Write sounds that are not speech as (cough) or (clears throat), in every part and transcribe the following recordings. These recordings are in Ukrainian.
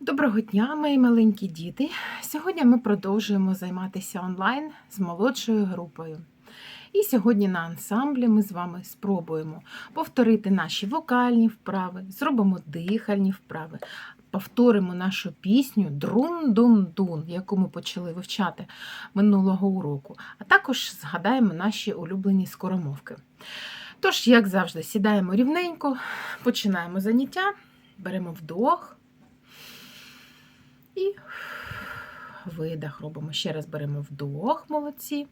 Доброго дня, мої маленькі діти. Сьогодні ми продовжуємо займатися онлайн з молодшою групою. І сьогодні на ансамблі ми з вами спробуємо повторити наші вокальні вправи, зробимо дихальні вправи, повторимо нашу пісню Друн-дун-дун, яку ми почали вивчати минулого уроку, а також згадаємо наші улюблені скоромовки. Тож, як завжди, сідаємо рівненько, починаємо заняття, беремо вдох. І видих робимо. Ще раз беремо вдох, молодці.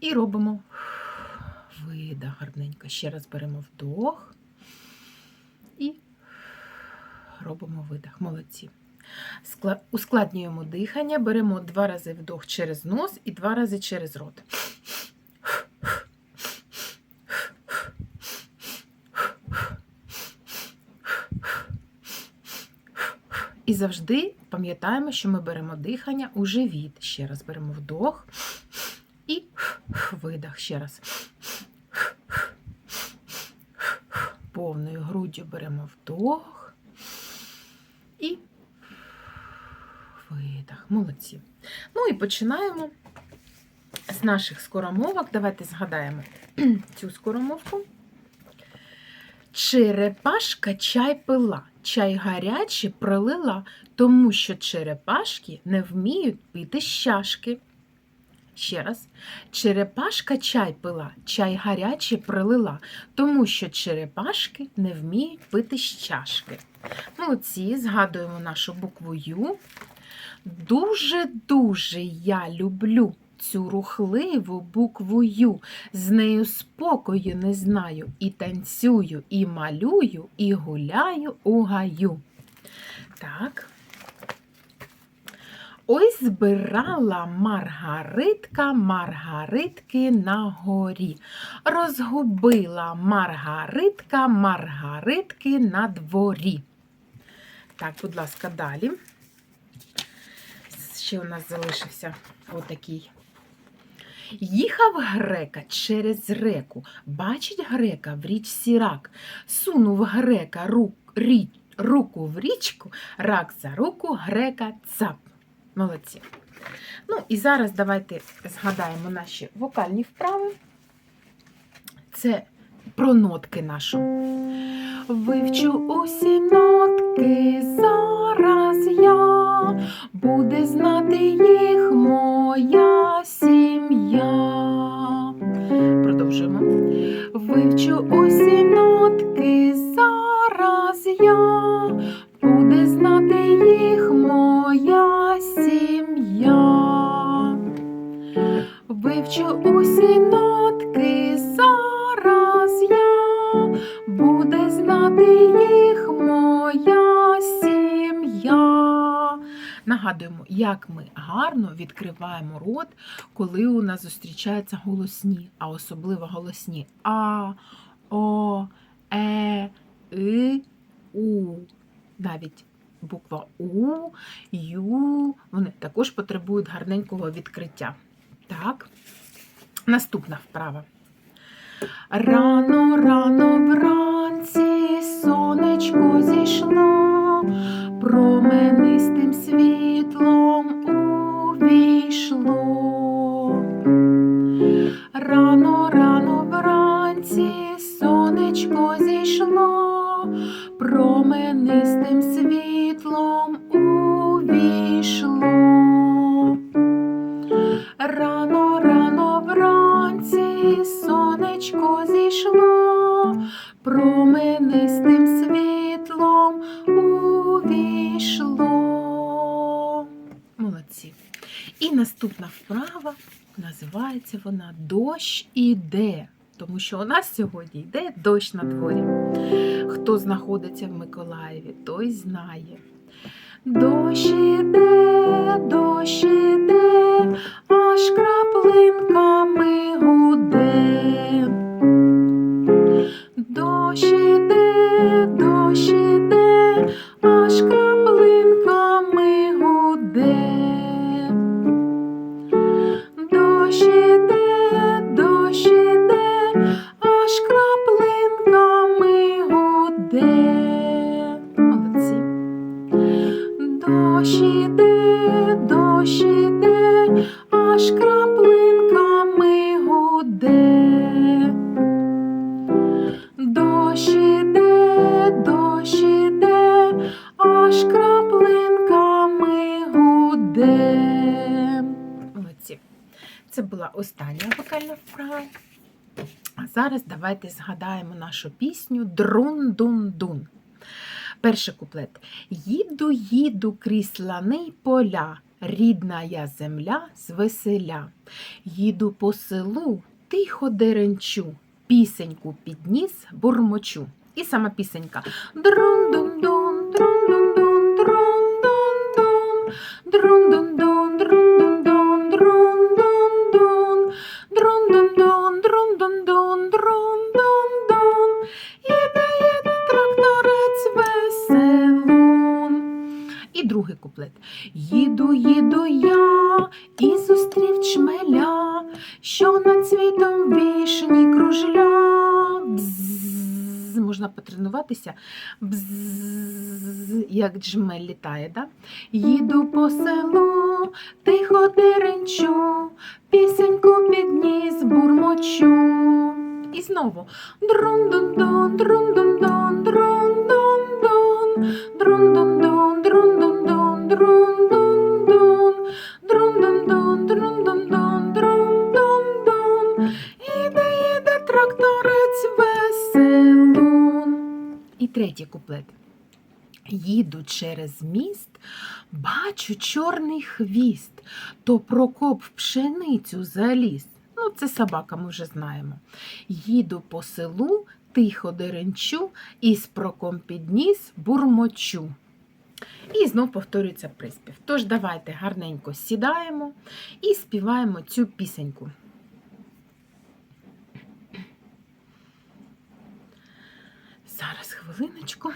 І робимо видих гарненько. Ще раз беремо вдох. І робимо видих. Молодці. Ускладнюємо дихання, беремо два рази вдох через нос і два рази через рот. І завжди пам'ятаємо, що ми беремо дихання у живіт. Ще раз беремо вдох і видих ще раз. Повною груддю беремо вдох і видих. Молодці. Ну і починаємо з наших скоромовок. Давайте згадаємо (clears throat) цю скоромовку. Черепашка чай пила, чай гарячий пролила, тому що черепашки не вміють пити з чашки. Ще раз. Черепашка чай пила, чай гарячий пролила, тому що черепашки не вміють пити з чашки. Молодці, згадуємо нашу букву Ю. Дуже-дуже я люблю цю рухливу букву Ю. З нею спокою не знаю, і танцюю, і малюю, і гуляю у гаю. Так. Ой збирала Маргаритка Маргаритки на горі. Розгубила Маргаритка Маргаритки на дворі. Так, будь ласка, далі. Ще у нас залишився отакий. Їхав грека через реку, бачить грека в річці рак, сунув грека рук, рі, руку в річку, рак за руку грека цап. Молодці. Ну і зараз давайте згадаємо наші вокальні вправи. Це про нотки нашу. Вивчу усі нотки зараз я, буде знати їх моя сім'я. Продовжуємо. Вивчу усі нотки зараз я, буде знати їх моя сім'я. Вивчу усі Нагадуємо, як ми гарно відкриваємо рот, коли у нас зустрічаються голосні, а особливо голосні А, О, Е, И, У. Навіть буква У, Ю, вони також потребують гарненького відкриття. Так, наступна вправа. Рано, рано вранці сонечко зійшло, променистим світлом вправа називається вона Дощ іде. Тому що у нас сьогодні йде дощ на дворі. Хто знаходиться в Миколаєві, той знає. Дощ іде, дощ іде, аж краплинками гуде. Це була остання вокальна вправа. А зараз давайте згадаємо нашу пісню Друн-дун-дун. Перший куплет. Їду, їду крізь лани поля, рідна я земля звеселя. Їду по селу, тихо деренчу, пісеньку підніс, бурмочу. І сама пісенька. Друн-дун-дун, друн-дун-дун, друн-дун-дун, друн-дун-дун, І другий куплет. Їду, їду я і зустрів чмеля, що над світом вішні кружля. Бзз, можна потренуватися. Бзз, як джмель літає, да? Їду по селу, тихо деренчу, пісеньку підніс бурмочу. І знову друн-дун-дун, друн-дун-дун, друн-дун-дун, друн-дун-дун, друн-дун-дун. Іде, іде тракторець веселун. І третій куплет. Їду через міст, бачу чорний хвіст, то Прокоп в пшеницю заліз. Ну, це собака, ми вже знаємо. Їду по селу, тихо деренчу, і з проком підніс бурмочу. І знов повторюється приспів. Тож давайте гарненько сідаємо і співаємо цю пісеньку. Зараз хвилиночку.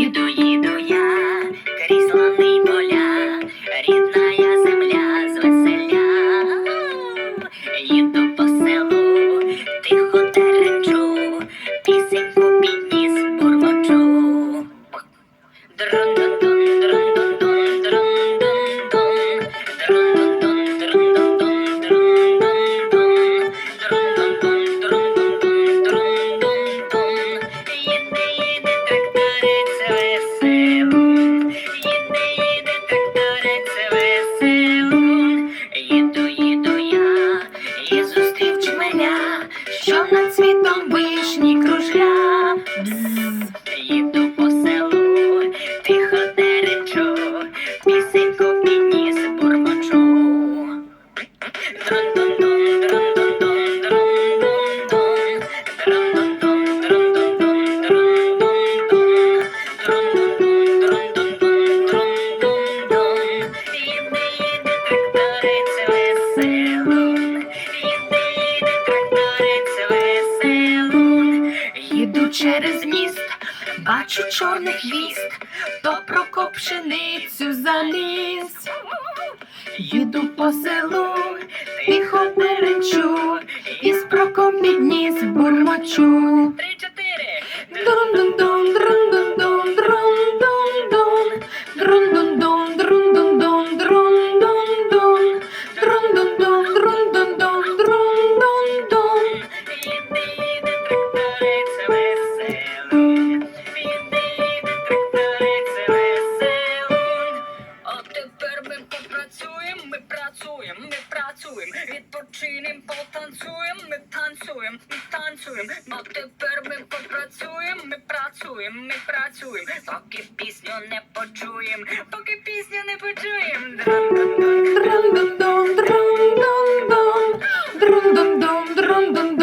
Їду, їду я, крізь лани поля, рідна я земля веселя. Їду по селу, тихо теречу, пісеньку підніс бурмочу. То Прокоп пшеницю заліз. Їду по селу, тихо деренчу, і з проком підніс бурмочу. Три-чотири. Друн-дун-дун, танцюємо. А тепер ми попрацюємо, ми працюємо, ми працюємо, поки пісню не почуємо, поки пісню не почуємо. Друн-дун-дун, друн-дун-дун, друн-дун-дун, друн-дун-дун,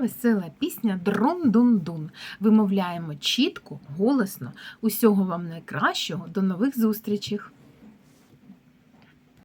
весела пісня Дрон-дун-дун. Вимовляємо чітко, голосно. Усього вам найкращого. До нових зустрічей!